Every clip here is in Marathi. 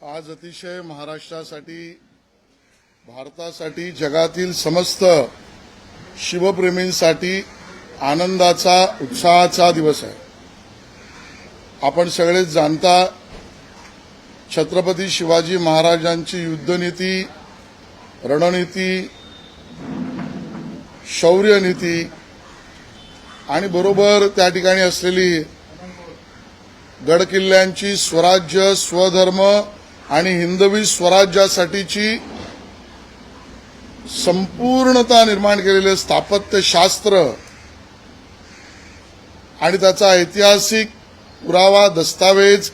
आज अतिशय महाराष्ट्रासाठी भारतासाठी जगातील समस्त शिवप्रेमींसाठी आनंदाचा उत्साहाचा दिवस आहे. आपण सगळेच जाणता छत्रपती शिवाजी महाराजांची युद्धनीती रणनीती शौर्यनीती आणि बरोबर त्या ठिकाणी असलेली गडकिल्ल्यांची स्वराज्य स्वधर्म आणि हिंदवी स्वराज्यासाठीची संपूर्णता निर्माण केलेले स्थापत्यशास्त्र आणि त्याचा ऐतिहासिक पुरावा दस्तावेज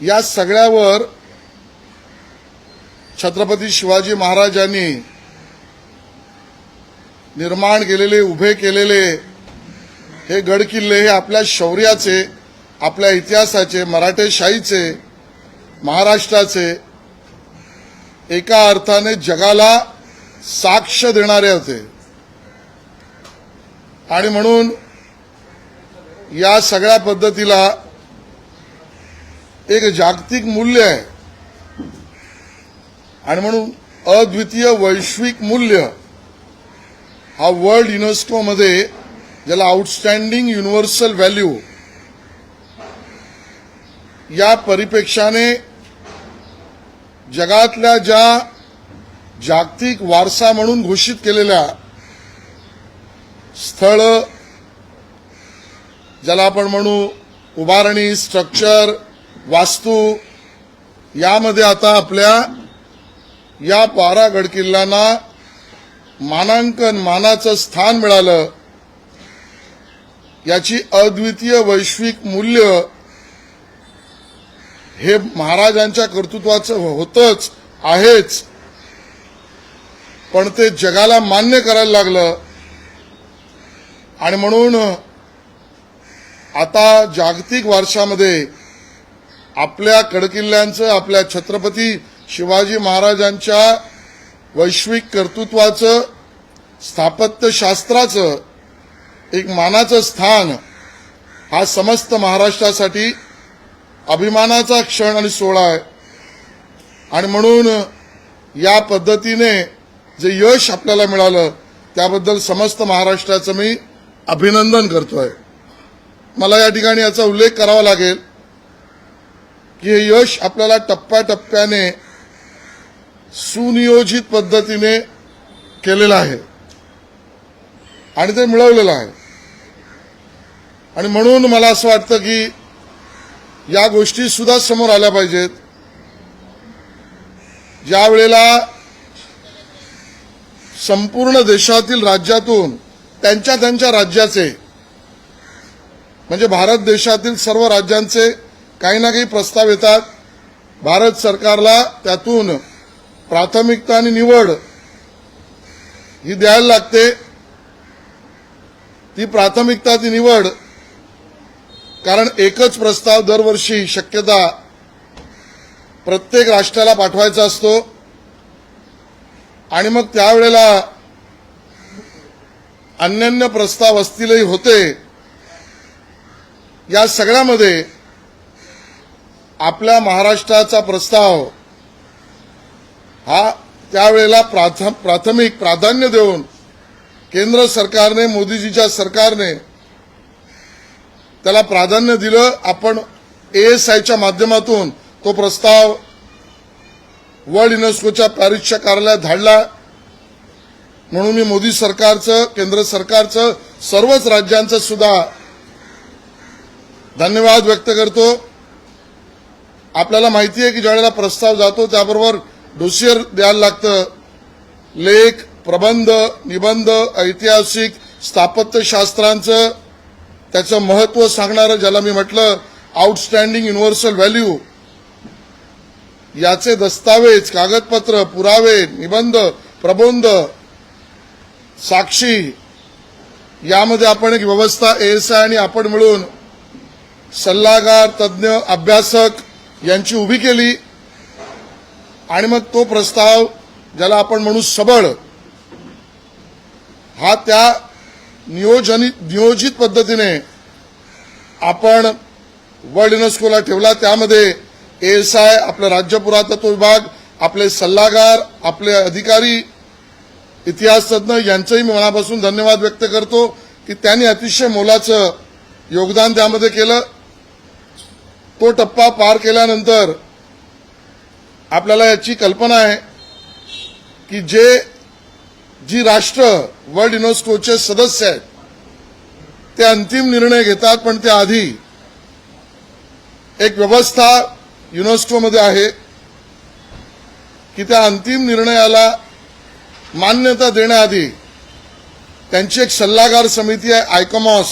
या सगळ्यावर छत्रपती शिवाजी महाराजांनी निर्माण केलेले उभे केलेले हे गडकिल्ले हे आपल्या शौर्याचे आपल्या इतिहासाचे मराठेशाहीचे महाराष्ट्राचे एका अर्थाने जगाला साक्ष देणारे होते. आणि म्हणून या सगळ्या पद्धतीला एक जागतिक मूल्य आहे. आणि म्हणून अद्वितीय वैश्विक मूल्य हा वर्ल्ड युनेस्कोमध्ये ज्याला आउटस्टँडिंग युनिव्हर्सल व्हॅल्यू या परिपेक्षाने जगातल्या ज्या जागतिक वारसा म्हणून घोषित केलेल्या स्थळ ज्याला आपण म्हणू उभारणी स्ट्रक्चर वास्तू यामध्ये आता आपल्या या बारा गडकिल्ल्यांना मानांकन मानाचं स्थान मिळालं. याची अद्वितीय वैश्विक मूल्य हे महाराजांच्या कर्तृत्वाचं हो- होतच आहेच. पण ते जगाला मान्य करायला लागलं. आणि म्हणून आता जागतिक वारशामध्ये आपल्या कडकिल्ल्यांचं आपल्या छत्रपती शिवाजी महाराजांच्या वैश्विक कर्तृत्वाचं स्थापत्यशास्त्राचं एक मानाचं स्थान हा समस्त महाराष्ट्रासाठी अभिमानाचा क्षण आणि सोहळा आहे. आणि म्हणून या पद्धतीने जे यश आपल्याला मिळालं त्याबद्दल समस्त महाराष्ट्राचं मी अभिनंदन करतोय. मला या ठिकाणी याचा उल्लेख करावा लागेल की हे यश आपल्याला टप्प्याटप्प्याने सुनियोजित पद्धतीने केलेलं आहे. आणि ते मिळवलेलं आहे. आणि म्हणून मला असं वाटतं की या गोष्टी सुद्धा समोर आल्या पाहिजेत. ज्या वेळेला संपूर्ण देशातील राज्यातून त्यांच्या त्यांच्या राज्याचे म्हणजे भारत देशातील सर्व राज्यांचे काही ना काही प्रस्ताव येतात. भारत सरकारला त्यातून प्राथमिकता आणि निवड ही द्यायला लागते. ती प्राथमिकता ती निवड कारण एकच प्रस्ताव दरवर्षी शक्यता प्रत्येक राष्ट्राला पाठवायचा असतो. आणि मग त्यावेळेला अन्यान्य प्रस्ताव असतीलही होते. या सगळ्यामध्ये आपल्या महाराष्ट्राचा प्रस्ताव हा त्यावेळेला प्राथम प्राथमिक प्राधान्य देऊन केंद्र सरकारने मोदीजीच्या सरकारने त्याला प्राधान्य दिलं आपण एएसआयच्या माध्यमातून तो प्रस्ताव वर्ल्ड युनेस्कोच्या पॅरिसच्या कार्यालयात धाडला. म्हणून मी मोदी सरकारचं केंद्र सरकारचं सर्वच राज्यांचं सुद्धा धन्यवाद व्यक्त करतो. आपल्याला माहिती आहे की ज्यावेळेला प्रस्ताव जातो त्याबरोबर डोसियर द्यायला लागतं. लेख प्रबंध निबंध ऐतिहासिक स्थापत्यशास्त्रांचं त्याचं महत्त्व सांगणारं ज्याला मी म्हटलं आउटस्टँडिंग युनिव्हर्सल व्हॅल्यू याचे दस्तावेज कागदपत्र पुरावे निबंध प्रबोध साक्षी यामध्ये आपण एक व्यवस्था एएसआय आणि आपण मिळून सल्लागार तज्ज्ञ अभ्यासक यांची उभी केली. आणि मग तो प्रस्ताव ज्याला आपण म्हणू सबळ हा त्या नियोजनित नियोजित पद्धतीने आपण वर्ल्ड युनेस्कोला ठेवला. त्यामध्ये एस आय आपलं राज्य पुरातत्व विभाग आपले सल्लागार आपले अधिकारी इतिहास तज्ज्ञ यांचंही मी मनापासून धन्यवाद व्यक्त करतो की त्यांनी अतिशय मोलाचं योगदान त्यामध्ये केलं. तो टप्पा पार केल्यानंतर आपल्याला याची कल्पना आहे की जे जी राष्ट्र वर्ल्ड युनेस्कोचे सदस्य आहेत ते अंतिम निर्णय घेतात पण त्याआधी एक व्यवस्था युनेस्कोमध्ये आहे की त्या अंतिम निर्णयाला मान्यता देण्याआधी त्यांची एक सल्लागार समिती आहे आयकॉमॉस.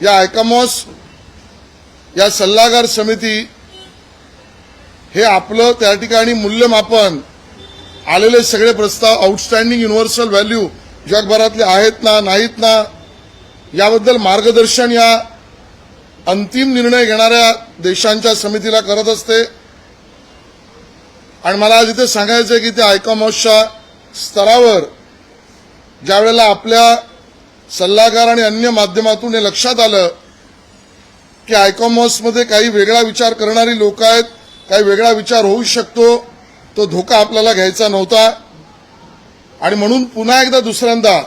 या आयकॉमॉस या सल्लागार समिती हे आपलं त्या ठिकाणी मूल्यमापन आलेले सगळे प्रस्ताव आउटस्टँडिंग युनिव्हर्सल व्हॅल्यू जगभरातले आहेत ना नाहीत ना याबद्दल मार्गदर्शन या अंतिम निर्णय घेणाऱ्या देशांच्या समितीला करत असते. आणि मला आज इथे सांगायचं आहे की त्या आयकॉमॉसच्या स्तरावर ज्यावेळेला आपल्या सल्लागार आणि अन्य माध्यमातून हे लक्षात आलं की आयकॉमॉसमध्ये काही वेगळा विचार करणारी लोक आहेत काही वेगळा विचार होऊ शकतो. तो धोका आपल्याला घ्यायचा नव्हता. आणि म्हणून पुन्हा एकदा दुसऱ्यांदा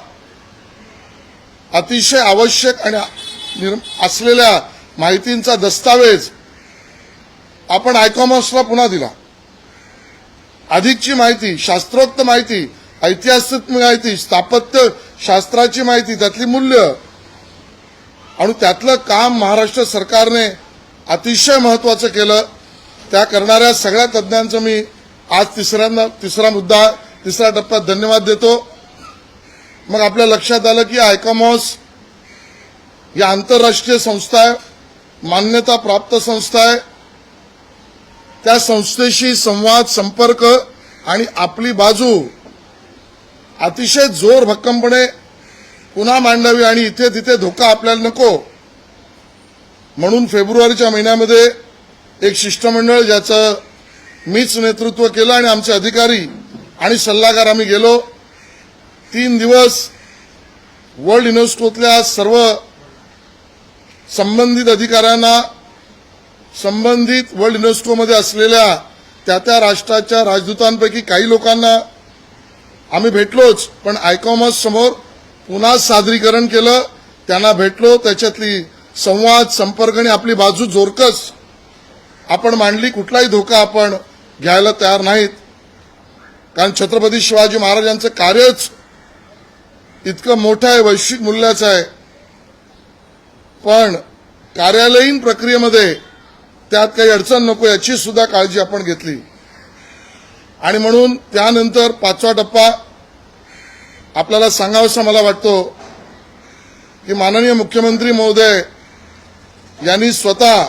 अतिशय आवश्यक आणि असलेल्या माहितींचा दस्तावेज आपण आयकॉमर्सला पुन्हा दिला. अधिकची माहिती शास्त्रोक्त माहिती ऐतिहासिक माहिती स्थापत्य शास्त्राची माहिती त्यातली मूल्य. आणि त्यातलं काम महाराष्ट्र सरकारने अतिशय महत्वाचं केलं. त्या करणाऱ्या सगळ्या तज्ज्ञांचं मी आज तिसऱ्यांदा तिसरा मुद्दा तिसऱ्या टप्प्यात धन्यवाद देतो. मग आपल्या लक्षात आलं की आयकॉमॉस या आंतरराष्ट्रीय संस्था आहे मान्यता प्राप्त संस्था आहे. त्या संस्थेशी संवाद संपर्क आणि आपली बाजू अतिशय जोर भक्कमपणे पुन्हा मांडावी आणि इथे तिथे धोका आपल्याला नको. म्हणून फेब्रुवारीच्या महिन्यामध्ये एक शिष्टमंडळ ज्याचं मीच नेतृत्व केलं आणि आमचे अधिकारी आणि सल्लागार आम्ही गेलो. तीन दिवस वर्ल्ड युनेस्कोतल्या सर्व संबंधित अधिकाऱ्यांना संबंधित वर्ल्ड युनेस्कोमध्ये असलेल्या त्या त्या राष्ट्राच्या राजदूतांपैकी काही लोकांना आम्ही भेटलोच पण आयकॉमर्स समोर पुन्हा सादरीकरण केलं. त्यांना भेटलो त्याच्यातली संवाद संपर्क आणि आपली बाजू जोरकस. आपण मांडली कुठलाही धोका आपण घ्यायला तयार नाहीत. कारण छत्रपती शिवाजी महाराजांचं कार्यच इतकं मोठं आहे वैश्विक मूल्याचं आहे. पण कार्यालयीन प्रक्रियेमध्ये त्यात काही अडचण नको याची सुद्धा काळजी आपण घेतली. आणि म्हणून त्यानंतर पाचवा टप्पा आपल्याला सांगावासा मला वाटतो की माननीय मुख्यमंत्री महोदय यांनी स्वतः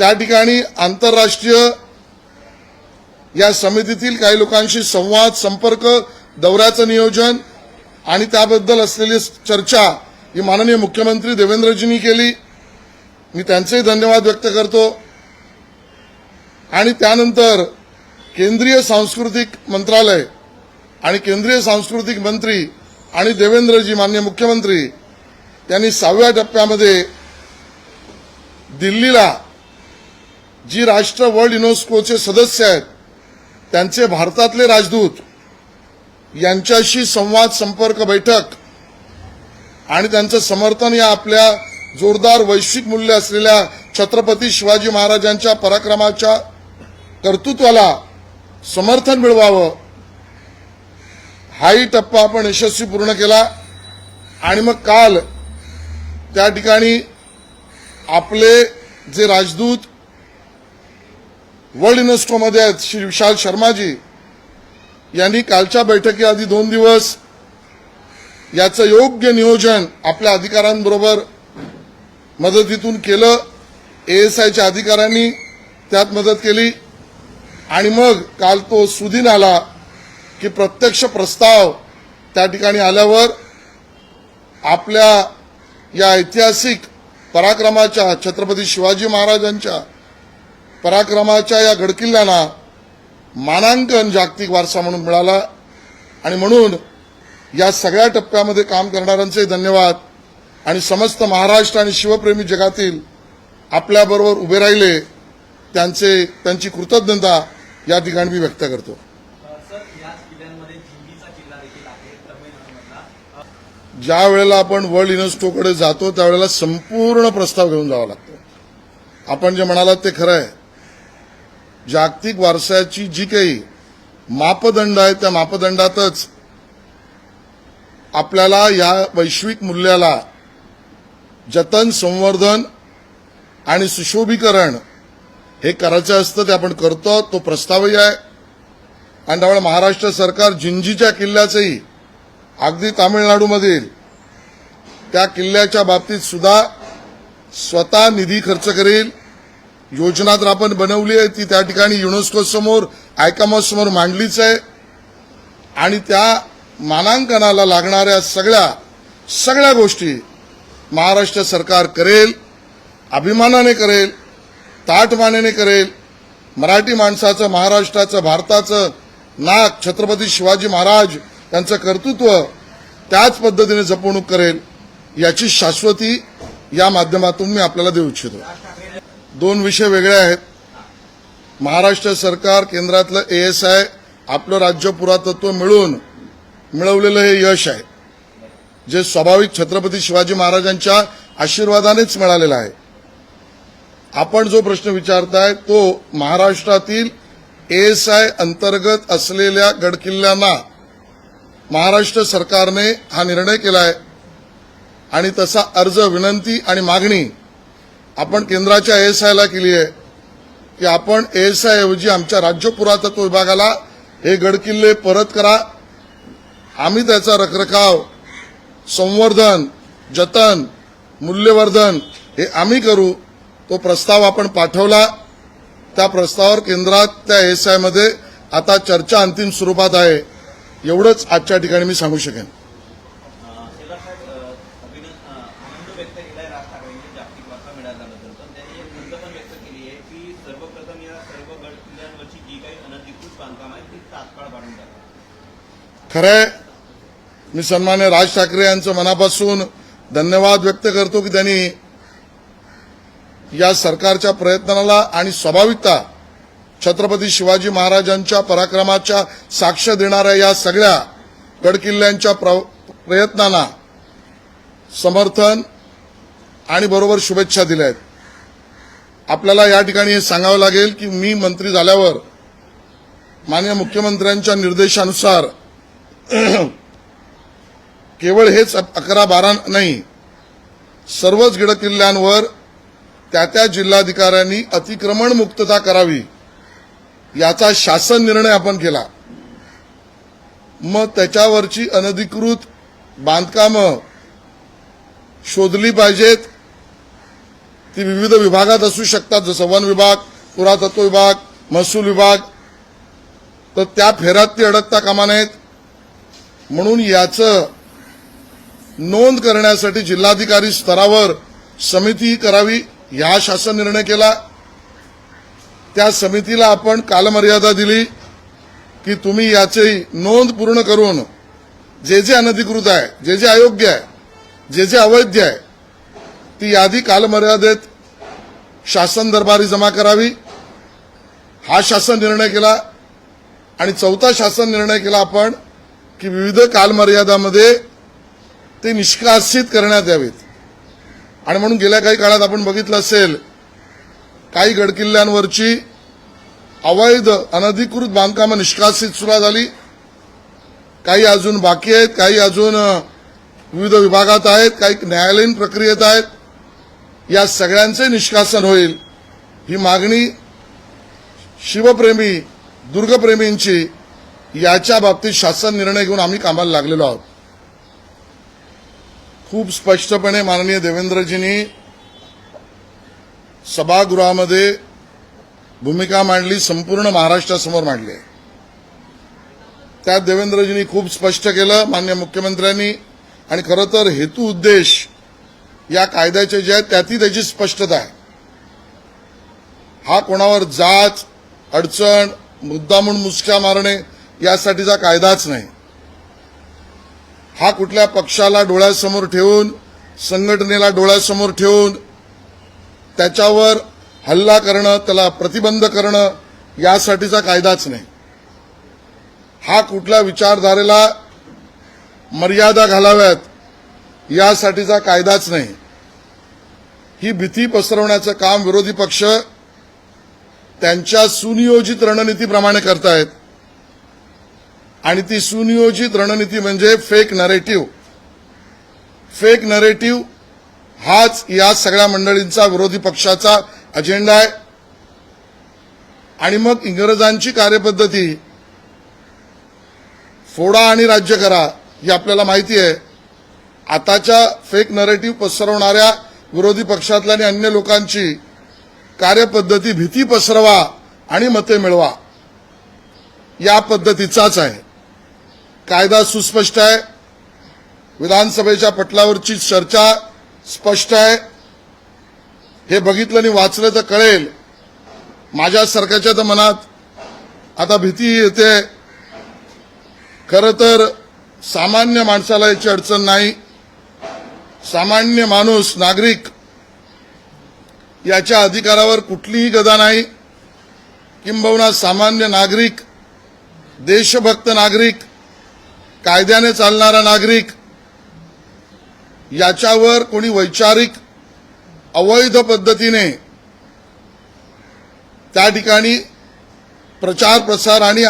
त्या ठिकाणी आंतरराष्ट्रीय या समितीतील काही लोकांशी संवाद संपर्क दौऱ्याचं नियोजन आणि त्याबद्दल असलेली चर्चा ही माननीय मुख्यमंत्री देवेंद्रजींनी केली. मी त्यांचेही धन्यवाद व्यक्त करतो. आणि त्यानंतर केंद्रीय सांस्कृतिक मंत्रालय आणि केंद्रीय सांस्कृतिक मंत्री आणि देवेंद्रजी मान्य मुख्यमंत्री यांनी सहाव्या टप्प्यामध्ये दिल्लीला जी राष्ट्र वर्ल्ड युनेस्कोचे सदस्य आहेत त्यांचे भारतातले राजदूत यांच्याशी संवाद संपर्क बैठक आणि त्यांचं समर्थन या आपल्या जोरदार वैश्विक मूल्य असलेल्या छत्रपती शिवाजी महाराजांच्या पराक्रमाच्या कर्तृत्वाला समर्थन मिळवावं. हाही टप्पा आपण यशस्वी पूर्ण केला आणि मग काल त्या ठिकाणी आपले जे राजदूत वर्ल्ड युनेस्कोमध्ये आहेत श्री विशाल शर्माजी. यांनी कालच्या बैठकीआधी दोन दिवस याचं योग्य नियोजन आपल्या अधिकाऱ्यांबरोबर मदतीतून केलं. एएसआयच्या अधिकाऱ्यांनी त्यात मदत केली. आणि मग काल तो सुदीन आला की प्रत्यक्ष प्रस्ताव त्या ठिकाणी आल्यावर आपल्या या ऐतिहासिक पराक्रमाच्या छत्रपती शिवाजी महाराजांच्या पराक्रमाच्या या गडकिल्ल्यांना मानांकन जागतिक वारसा म्हणून मिळाला. आणि म्हणून या सगळ्या टप्प्यामध्ये काम करणाऱ्यांचे धन्यवाद. आणि समस्त महाराष्ट्र आणि शिवप्रेमी जगातील आपल्याबरोबर उभे राहिले त्यांचे त्यांची कृतज्ञता या ठिकाणी मी व्यक्त करतो. ज्या वेळेला आपण वर्ल्ड युनेस्कोकडे जातो त्यावेळेला संपूर्ण प्रस्ताव घेऊन जावा लागतो. आपण जे म्हणालात ते खरं आहे. जागतिक वारसाची जी काही मापदंड आहे त्या मापदंडातच आपल्याला या वैश्विक मूल्याला जतन संवर्धन आणि सुशोभीकरण हे करायचं असतं ते आपण करतो. तो प्रस्तावही आहे. आणि त्यामुळे महाराष्ट्र सरकार जिंजीच्या किल्ल्याचंही अगदी तामिळनाडूमधील त्या किल्ल्याच्या बाबतीत सुद्धा स्वतः निधी खर्च करेल. योजना तर आपण बनवली आहे ती त्या ठिकाणी युनेस्को समोर आयकामॉस समोर मांडलीच आहे. आणि त्या मानांकनाला लागणाऱ्या सगळ्या सगळ्या गोष्टी महाराष्ट्र सरकार करेल अभिमानाने करेल ताटमानेने करेल. मराठी माणसाचं महाराष्ट्राचं भारताचं नाक छत्रपती शिवाजी महाराज त्यांचं कर्तृत्व त्याच पद्धतीने जपवणूक करेल याची शाश्वती या माध्यमातून मी आपल्याला देऊ इच्छितो. दोन विषय वेगळे आहेत. महाराष्ट्र सरकार केंद्रातलं ए एस आय आपलं राज्य पुरातत्व मिळून मिळवलेलं हे यश आहे. जे स्वाभाविक छत्रपती शिवाजी महाराजांच्या आशीर्वादानेच मिळालेलं आहे. आपण जो प्रश्न विचारताय तो महाराष्ट्रातील एएसआय अंतर्गत असलेल्या गडकिल्ल्यांना महाराष्ट्र सरकारने हा निर्णय केला आहे आणि तसा अर्ज विनंती आणि मागणी आपण केंद्राच्या एएसआयला केली आहे की आपण एएसआय ऐवजी आमच्या राज्य पुरातत्व विभागाला हे गडकिल्ले परत करा. आम्ही त्याचा रखरखाव संवर्धन जतन मूल्यवर्धन हे आम्ही करू तो प्रस्ताव आपण पाठवला. त्या प्रस्तावावर केंद्रात त्या एस आता चर्चा अंतिम स्वरूपात आहे. एवढंच आजच्या ठिकाणी मी सांगू शकेन शेलार साहेब अ, अभिनंद अ, आनंद व्यक्त केलाय राज ठाकरेंनी जागतिक वारसा मिळाल्याबद्दल पण त्यांनी एक खंत पण व्यक्त केली आहे की सर्वप्रथम या सर्व गड किल्ल्यांवरची जी काही अनधिकृत बांधकाम आहे ती तात्काळ बांधून टाका खरंय. मी सन्मान्य राज ठाकरे यांचं मनापासून धन्यवाद व्यक्त करतो की त्यांनी या सरकारच्या प्रयत्नाला आणि स्वाभाविकता छत्रपती शिवाजी महाराजांच्या पराक्रमाच्या साक्ष देणाऱ्या या सगळ्या गडकिल्ल्यांच्या प्र- प्रयत्नांना समर्थन आणि बरोबर शुभेच्छा दिल्या आहेत. आपल्याला या ठिकाणी हे सांगावं लागेल की मी मंत्री झाल्यावर माननीय मुख्यमंत्र्यांच्या निर्देशानुसार केवळ हेच अकरा बारा नाही. सर्वच गडकिल्ल्यांवर त्या त्या जिल्हाधिकाऱ्यांनी अतिक्रमण मुक्तता करावी याचा शासन निर्णय आपण केला. मग त्याच्यावरची अनधिकृत बांधकामं शोधली पाहिजेत. ती विविध विभागात असू शकतात जसं वन विभाग पुरातत्व विभाग महसूल विभाग. तर त्या फेऱ्यात ती अडकता कामा नयेत. म्हणून याचं नोंद करण्यासाठी जिल्हाधिकारी स्तरावर समिती करावी. या शासन निर्णय केला. त्या समितीला आपण कालमर्यादा दिली की तुम्ही याची नोंद पूर्ण करून जे जे अनधिकृत आहे जे जे अयोग्य आहे जे जे अवैध आहे ती यादी कालमर्यादेत शासन दरबारी जमा करावी. हा शासन निर्णय केला आणि चौथा शासन निर्णय केला आपण की विविध कालमर्यादामध्ये ते निष्कासित करण्यात यावेत. आणि म्हणून गेल्या काही काळात आपण बघितलं असेल काही गडकिल्ल्यांवरची अवैध अनधिकृत बांधकामं निष्कासित सुरुवात झाली. काही अजून बाकी आहेत काही अजून विविध विभागात आहेत काही न्यायालयीन प्रक्रियेत आहेत. या सगळ्यांचे निष्कासन होईल. ही मागणी शिवप्रेमी दुर्गप्रेमींची याच्या बाबतीत शासन निर्णय घेऊन आम्ही कामाला लागलेलो आहोत खूप स्पष्टपणे माननीय देवेंद्रजींनी सभागृहामध्ये भूमिका मांडली संपूर्ण महाराष्ट्रासमोर मांडली आहे. त्यात देवेंद्रजींनी खूप स्पष्ट केलं मान्य मुख्यमंत्र्यांनी आणि खरं तर हेतू उद्देश या कायद्याचे जे आहेत त्यातही त्याची स्पष्टता आहे हा कोणावर जात अडचण मुद्दा म्हणून मुसक्या मारणे यासाठीचा कायदाच नाही. हा कुठल्या पक्षाला डोळ्यासमोर ठेवून संघटनेला डोळ्यासमोर ठेवून त्याच्यावर हल्ला करणं त्याला प्रतिबंध करणं यासाठीचा कायदाच नाही. हा कुठल्या विचारधारेला मर्यादा घालाव्यात यासाठीचा कायदाच नाही. ही भीती पसरवण्याचं काम विरोधी पक्ष त्यांच्या सुनियोजित रणनीतीप्रमाणे करतायत. आणि ती सुनियोजित रणनीती म्हणजे फेक नरेटिव्ह फेक नरेटिव्ह हाच या सगळ्या मंडळींचा विरोधी पक्षाचा अजेंडा आहे. आणि मग इंग्रजांची कार्यपद्धती फोडा आणि राज्य करा ही आपल्याला माहिती आहे. आताच्या फेक नरेटिव्ह पसरवणाऱ्या विरोधी पक्षातल्या आणि अन्य लोकांची कार्यपद्धती भीती पसरवा आणि मते मिळवा. या पद्धतीचाच आहे. कायदा सुस्पष्ट आहे. विधानसभेच्या पटलावरची चर्चा स्पष्ट आहे. हे बघितलं आणि वाचलं तर कळेल. माझ्या सरकारच्या तर मनात आता भीती येते. खरं तर सामान्य माणसाला याची अडचण नाही. सामान्य माणूस नागरिक याच्या अधिकारावर कुठलीही गदा नाही. किंबहुना सामान्य नागरिक देशभक्त नागरिक कायद्याने चालणारा नागरिक याच्यावर कोणी वैचारिक अवैध पद्धतीने त्या ठिकाणी प्रचार प्रसार आणि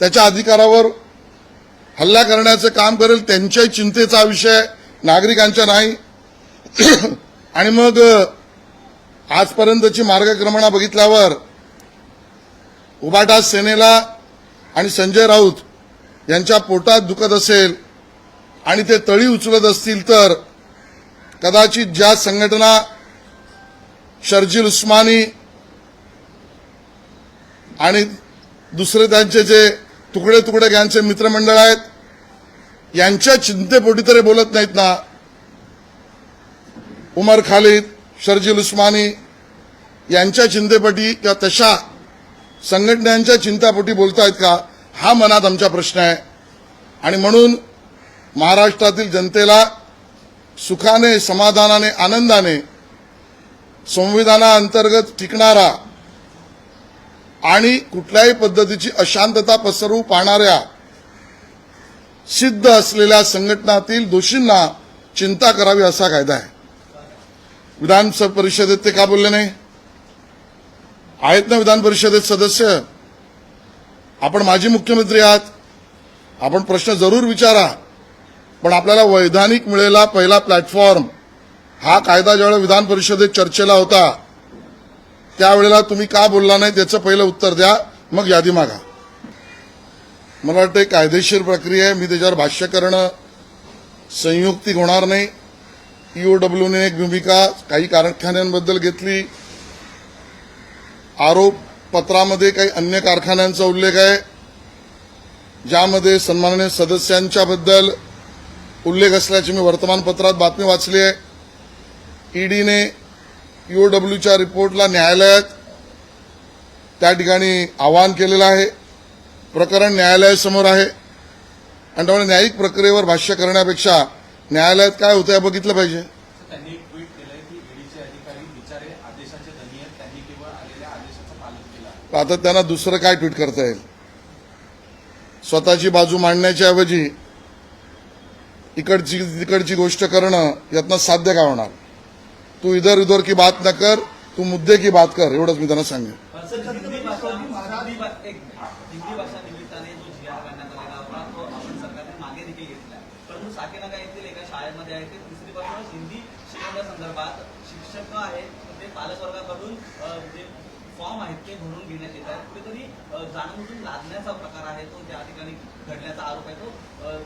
त्याच्या अधिकारावर हल्ला करण्याचं काम करेल त्यांच्याही चिंतेचा विषय नागरिकांच्या नाही. आणि मग आजपर्यंतची मार्गक्रमणा बघितल्यावर उबाटा सेनेला आणि संजय राऊत यांच्या पोटात दुखत असेल आणि ते तळी उचलत असतील तर कदाचित ज्या संघटना शर्जील उस्मानी आणि दुसरे त्यांचे जे तुकडे तुकडे यांचे मित्रमंडळ आहेत यांच्या चिंतेपोटी तरी बोलत नाहीत ना. उमर खालिद शर्जील उस्मानी यांच्या चिंतेपोटी किंवा तशा संघटनांच्या चिंतापोटी बोलतायत का? हा मनात आमचा प्रश्न आहे. आणि म्हणून महाराष्ट्रातील जनतेला सुखाने समाधानाने आनंदाने संविधानाअंतर्गत टिकणारा आणि कुठल्याही पद्धतीची अशांतता पसरवू पाहणाऱ्या सिद्ध असलेल्या संघटनातील दोषींना चिंता करावी असा कायदा आहे. विधान परिषदेत ते का बोलले नाही? आहेत ना विधान परिषदेत सदस्य? आपण माजी मुख्यमंत्री आहात. आपण प्रश्न जरूर विचारा. पण आपल्याला वैधानिक मिळेला पहिला प्लॅटफॉर्म हा कायदा ज्यावेळेला विधान परिषदेत चर्चेला होता त्यावेळेला तुम्ही का बोलला नाही त्याचं पहिलं उत्तर द्या. मग यादी मागा. मला वाटतं कायदेशीर प्रक्रिया आहे. मी त्याच्यावर भाष्य करणं संयुक्तिक होणार नाही. ईओडब्ल्यूने एक भूमिका काही कारखान्यांबद्दल घेतली. आरोप पत्रामध्ये काही अन्य कारखान्यांचा उल्लेख आहे ज्यामध्ये सन्माननीय सदस्यांच्याबद्दल उल्लेख असल्याची मी वर्तमानपत्रात बातमी वाचली आहे. ईडीने डब्ल्यूच्या रिपोर्टला न्यायालयात त्या ठिकाणी आवाहन केलेलं आहे. प्रकरण न्यायालयासमोर आहे. आणि त्यामुळे न्यायिक प्रक्रियेवर भाष्य करण्यापेक्षा न्यायालयात काय होतं हे बघितलं पाहिजे त्यांनी एक ट्विट केलंय की ईडीचे अधिकारी बिचारे आदेशाचे धनी आहेत त्यांनी केवळ आलेल्या आदेशाचं पालन आता त्यांना दुसरं काय ट्विट करता येईल? स्वतःची बाजू मांडण्याच्या ऐवजी इकडची तिकडची गोष्ट करणं यातनं साध्य काय होणार? तू इधर उधर की बात न कर तू मुद्दे की बात कर एवढंच मी त्यांना सांगेन. शाळेमध्ये आहे. ते तिसरीपासूनच हिंदी शिकवण्यासंदर्भात शिक्षक ते फॉर्म आहेत ते भरून घेण्यात येत आहेत. कुठेतरी अ, लादण्याचा प्रकार आहे तो त्या ठिकाणी घडल्याचा आरोप आहे तो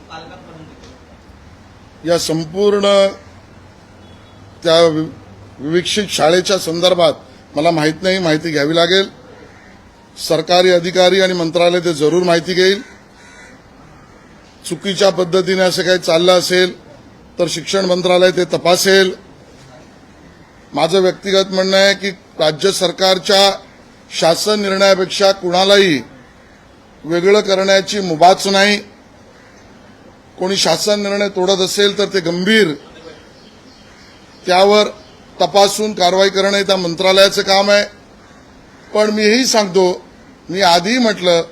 पालकांकडून देखील या संपूर्ण त्या वि- विविक्षित शाळेच्या संदर्भात मला माहीत नाही माहिती घ्यावी लागेल. सरकारी अधिकारी आणि मंत्रालय ते जरूर माहिती घेईल. चुकीच्या पद्धतीने असं काही चाललं असेल तर शिक्षण मंत्रालय ते तपासेल. माझं व्यक्तिगत म्हणणं आहे की राज्य सरकारच्या शासन निर्णयापेक्षा कुणालाही वेगळं करण्याची मुभाच नाही. कोणी शासन निर्णय तोडत असेल तर ते गंभीर. त्यावर तपासून कारवाई करणं हे त्या मंत्रालयाचं काम आहे. पण मी हेही सांगतो मी आधी म्हटलं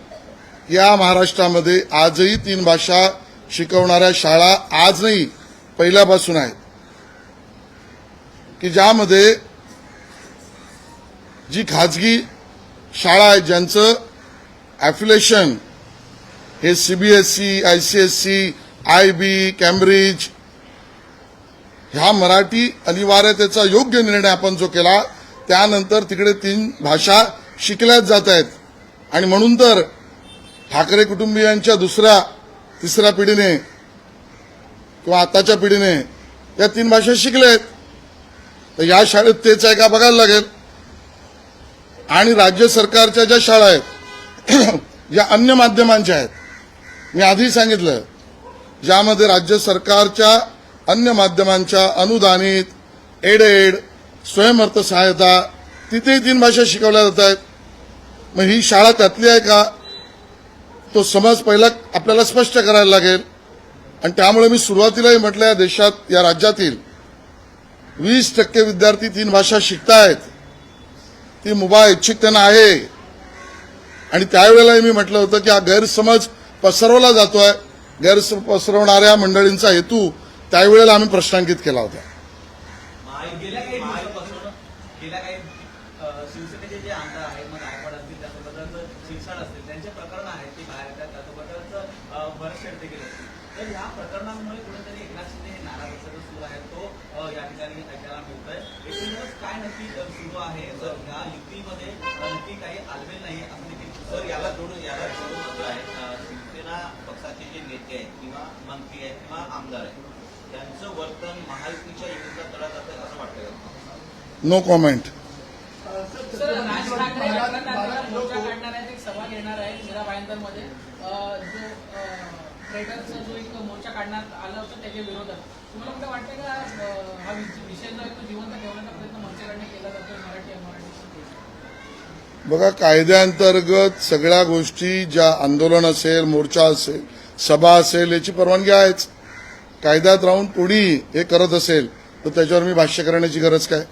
या महाराष्ट्रामध्ये आजही तीन भाषा शिकवणाऱ्या शाळा आज नाही पहिल्यापासून आहेत. की ज्यामध्ये जी खाजगी शाळा आहेत ज्यांचं ॲफिलेशन हे CBSE I C S E I B Cambridge ह्या मराठी अनिवार्यतेचा योग्य निर्णय आपण जो केला त्यानंतर तिकडे तीन भाषा शिकल्याच जात आहेत. आणि म्हणून तर ठाकरे कुटुंबियांच्या दुसऱ्या तिसऱ्या पिढीने किंवा आताच्या पिढीने या तीन भाषा शिकल्या आहेत तर या शाळेत तेच आहे का बघायला लागेल. आणि राज्य सरकारच्या ज्या शाळा आहेत या अन्य माध्यमांच्या आहेत मी आधी सांगितलं ज्यामध्ये राज्य सरकारच्या अन्य माध्यमांच्या अनुदानित एडेड स्वयंअर्थ सहायता तिथेही तीन भाषा शिकवल्या जात आहेत. मग ही शाळा त्यातली आहे का? तो समज पहिला आपल्याला स्पष्ट करायला लागेल. आणि त्यामुळे मी सुरुवातीलाही म्हटलं या देशात या राज्यातील वीस टक्के विद्यार्थी तीन भाषा शिकतायत. ती मुभा इच्छिक त्यांना आहे. आणि त्यावेळेलाही मी म्हटलं होतं की हा गैरसमज पसरवला जातोय. गैरसमज पसरवणाऱ्या मंडळींचा हेतू त्यावेळेला आम्ही प्रश्नांकित केला होता महायु- गेल्या काही महायुतीपासून दिवसापासून गेल्या काही अ, शिवसेनेचे जे आमदार आहेत मग गायकवाड असतील त्यासोबतच शिरसाट असतील त्यांचे प्रकरण आहेत ते बाहेर येतात त्यासोबतच अ, भरतशेठ देखील असतील तर ह्या प्रकरणांमुळे कुठेतरी एकनाथ शिंदे हे नाराज असल्याचं सुरू आहे तो अ, या ठिकाणी ऐकायला मिळतोय एकूणच काय नक्की अ, सुरू आहे जर ह्या युतीमध्ये अ, नक्की काही आलबेल नाही असं देखील सर याला जोडून याला जोडून असं आहे अं, शिवसेना पक्षाचे जे नेते आहेत किंवा मंत्री आहेत किंवा आमदार आहेत त्यांचं वर्तन महायुतीच्या युतीचा तडा जातं असं वाटतं? No comment sir Raj Thackeray लग्न तारखेला मोर्चा काढणार आहेत एक सभा घेणार आहे मीरा भाईंदरमध्ये अं, जो ट्रेडरचा जो एक मोर्चा काढण्यात आला होता त्याच्या विरोधात. तुम्हाला काय वाटतं का अं, हा विष- विषय जो आहे तो जिवंत ठेवण्याचा प्रयत्न मंचाकडे केला जातोय मराठी मराठी बघा कायद्याअंतर्गत सगळ्या गोष्टी ज्या आंदोलन असेल मोर्चा असेल सभा असेल याची परवानगी आहेच. कायद्यात राहून कोणी हे करत असेल तर त्याच्यावर मी भाष्य करण्याची गरज काय?